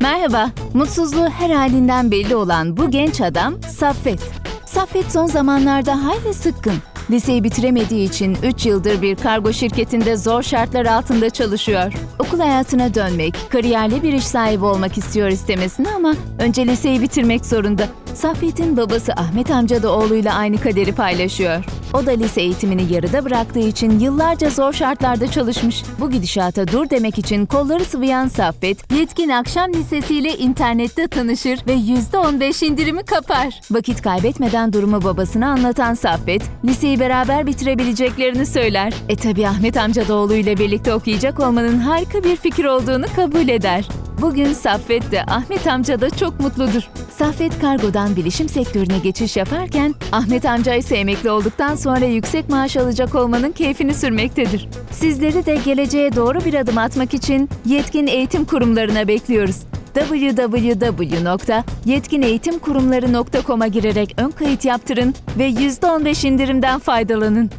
Merhaba, mutsuzluğu her halinden belli olan bu genç adam Saffet. Saffet son zamanlarda hayli sıkkın. Liseyi bitiremediği için 3 yıldır bir kargo şirketinde zor şartlar altında çalışıyor. Okul hayatına dönmek, kariyerli bir iş sahibi olmak istiyor istemesine ama önce liseyi bitirmek zorunda. Saffet'in babası Ahmet amca da oğluyla aynı kaderi paylaşıyor. O da lise eğitimini yarıda bıraktığı için yıllarca zor şartlarda çalışmış. Bu gidişata dur demek için kolları sıvayan Saffet, Yetkin Akşam Lisesi ile internette tanışır ve %15 indirimi kapar. Vakit kaybetmeden durumu babasına anlatan Saffet, liseyi beraber bitirebileceklerini söyler. E tabi Ahmet amca da oğluyla birlikte okuyacak olmanın harika bir fikir olduğunu kabul eder. Bugün Saffet de Ahmet amca da çok mutludur. Saffet kargodan bilişim sektörüne geçiş yaparken Ahmet amca ise emekli olduktan sonra yüksek maaş alacak olmanın keyfini sürmektedir. Sizleri de geleceğe doğru bir adım atmak için yetkin eğitim kurumlarına bekliyoruz. www.yetkineğitimkurumları.com'a girerek ön kayıt yaptırın ve %15 indirimden faydalanın.